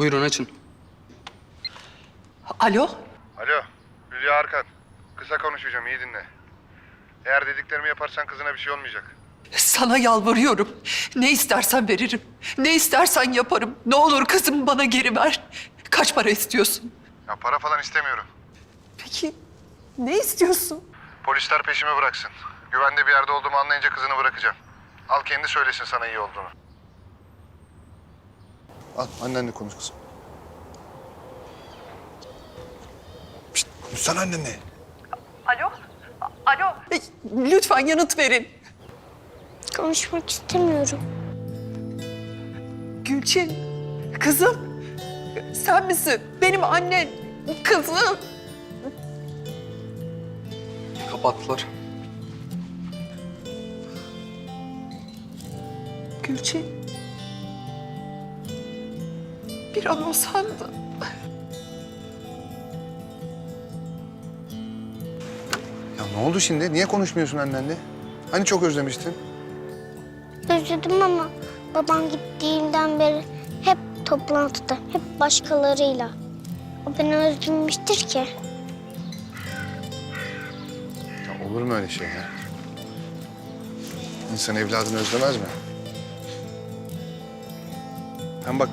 Buyurun açın. Alo? Alo, Hülya Arkan. Kısa konuşacağım, iyi dinle. Eğer dediklerimi yaparsan kızına bir şey olmayacak. Sana yalvarıyorum. Ne istersen veririm. Ne istersen yaparım. Ne olur kızımı bana geri ver. Kaç para istiyorsun? Ya para falan istemiyorum. Peki ne istiyorsun? Polisler peşimi bıraksın. Güvende bir yerde olduğumu anlayınca kızını bırakacağım. Al kendi söylesin sana iyi olduğunu. Al, annenle konuş kızım. Şişt, konuşsana annenle. Alo? Alo? Lütfen yanıt verin. Konuşmak istemiyorum. Gülçin, kızım. Sen misin? Benim annen. Kızım. Kapattılar. Gülçin. Bir an o sandım. Ne oldu şimdi? Niye konuşmuyorsun annenle? Hani çok özlemiştin? Özledim ama babam gittiğinden beri hep toplantıda, hep başkalarıyla. O beni özlemiştir ki. Ya olur mu öyle şey ya? İnsan evladını özlemez mi? Hem bak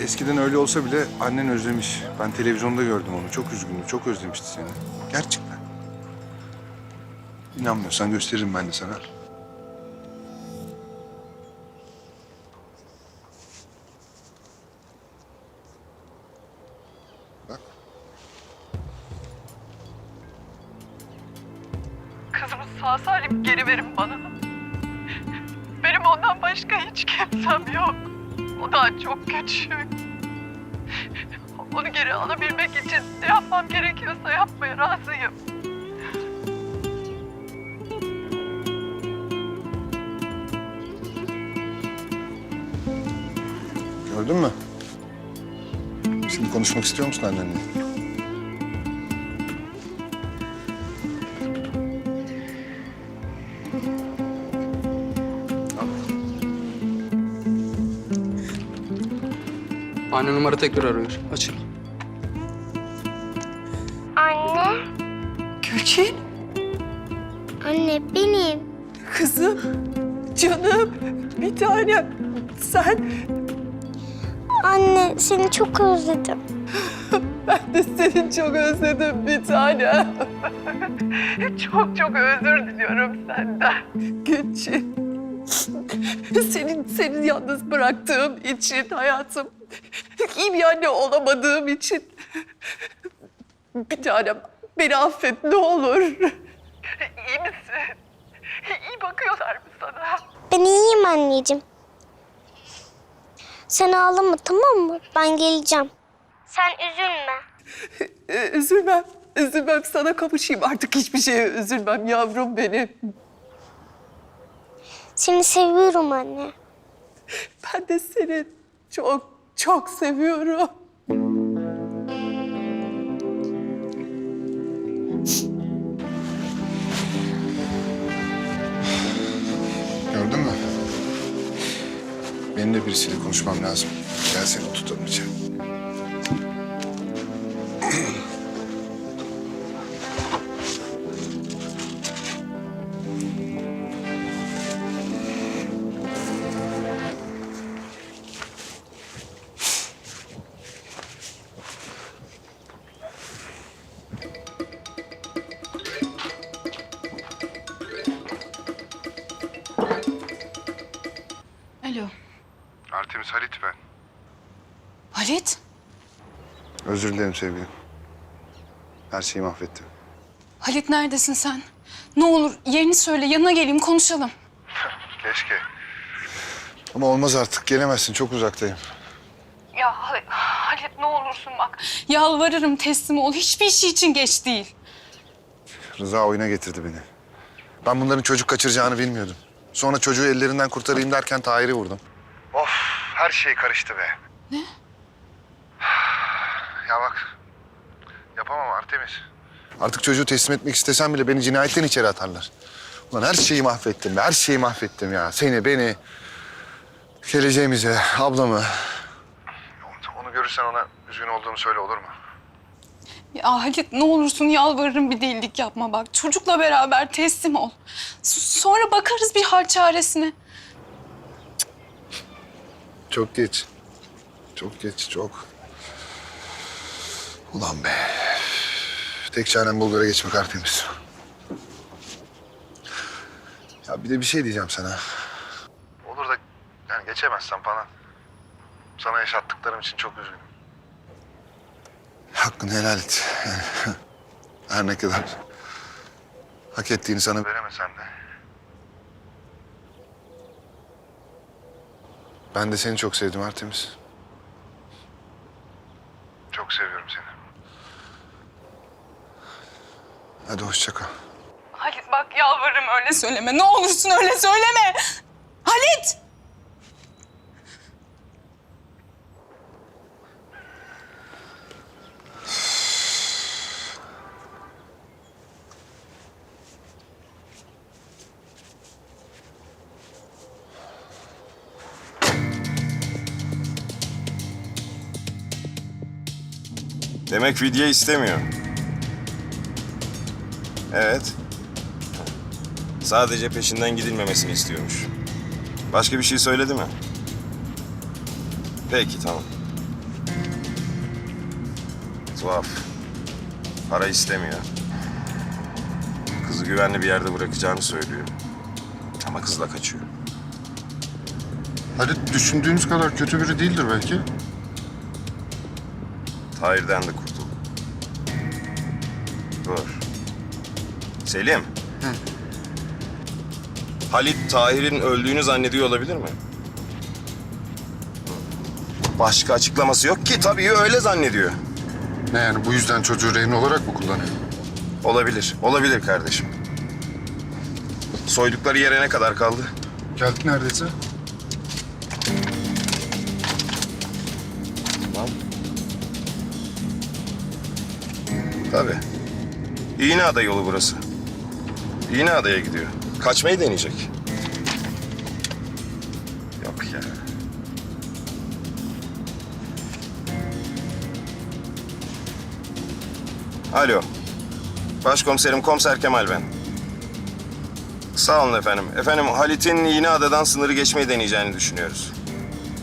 eskiden öyle olsa bile annen özlemiş. Ben televizyonda gördüm onu. Çok üzgündü, çok özlemişti seni. Gerçekten. İnanmıyorsan gösteririm ben de sana. Kızımı sağ salim geri verin bana. Benim ondan başka hiç kimsem yok. O daha çok küçük. Onu geri alabilmek için ne yapmam gerekiyorsa yapmaya razıyım. Gördün mü? Şimdi konuşmak istiyor musun annenle? Anne numara tekrar arıyor. Açın. Anne, Gülçin, anne benim. kızım, canım, bir tanem. Sen, Anne seni çok özledim. ben de seni çok özledim bir tanem. çok çok özür diliyorum senden. Gülçin. Senin, senin yalnız bıraktığım için hayatım. iyi bir anne olamadığım için. Bir tanem beni affet ne olur. İyi misin? İyi bakıyorlar mı sana? Ben iyiyim anneciğim. Sen ağlama tamam mı? Ben geleceğim. Sen üzülme. Ee, Üzülmem, üzülmem. Sana kavuşayım artık hiçbir şeye üzülmem yavrum benim. Seni seviyorum anne. Ben de seni çok çok seviyorum. Benim de birisiyle konuşmam lazım. Gel seni içeri. Alo. Artemis Halit ben. Halit. Özür dilerim sevgilim. Her şeyi mahvettim. Halit neredesin sen? Ne olur yerini söyle yanına geleyim konuşalım. Keşke. Ama olmaz artık. Gelemezsin. Çok uzaktayım. Ya Hal- Halit ne olursun bak. Yalvarırım teslim ol. Hiçbir şey için geç değil. Rıza oyuna getirdi beni. Ben bunların çocuk kaçıracağını bilmiyordum. Sonra çocuğu ellerinden kurtarayım derken Tahir'i vurdum. Of her şey karıştı be. Ne? Ya bak yapamam Artemis. Artık çocuğu teslim etmek istesem bile beni cinayetten içeri atarlar. Ulan her şeyi mahvettim be, her şeyi mahvettim ya. Seni, beni, geleceğimizi, ablamı. görürsen ona üzgün olduğunu söyle olur mu? Ya Halit ne olursun yalvarırım bir delilik yapma bak. Çocukla beraber teslim ol. S- Sonra bakarız bir hal çaresine. Çok geç. Çok geç, çok. Ulan be. Tek çarem Bulgar'a geçmek Artemis. Ya bir de bir şey diyeceğim sana. Olur da yani geçemezsem falan. Sana yaşattıklarım için çok üzgünüm. Hakkını helal et. Yani her ne kadar hak ettiğini sana veremesem de. Ben de seni çok sevdim Artemis. Çok seviyorum seni. Hadi hoşça kal. Halit bak yalvarırım öyle söyleme. Ne olursun öyle söyleme. Demek fidye istemiyor. Evet. Sadece peşinden gidilmemesini istiyormuş. Başka bir şey söyledi mi? Peki tamam. Tuhaf. Para istemiyor. Kızı güvenli bir yerde bırakacağını söylüyor. Ama kızla kaçıyor. Hadi düşündüğünüz kadar kötü biri değildir belki. Tahir'den de kurtul. Dur. Selim. Halit Tahir'in öldüğünü zannediyor olabilir mi? Başka açıklaması yok ki. Tabii öyle zannediyor. Ne yani bu yüzden çocuğu rehin olarak mı kullanıyor? Olabilir. Olabilir kardeşim. Soydukları yere ne kadar kaldı? Geldik neredeyse. Tabii. İğneada yolu burası. İğneada'ya gidiyor. Kaçmayı deneyecek. Yok ya. Alo. Başkomiserim Komiser Kemal ben. Sağ olun efendim. Efendim Halit'in İğneada'dan sınırı geçmeyi deneyeceğini düşünüyoruz.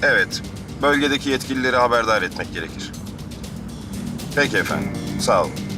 Evet. Bölgedeki yetkilileri haberdar etmek gerekir. Peki efendim. Sağ olun.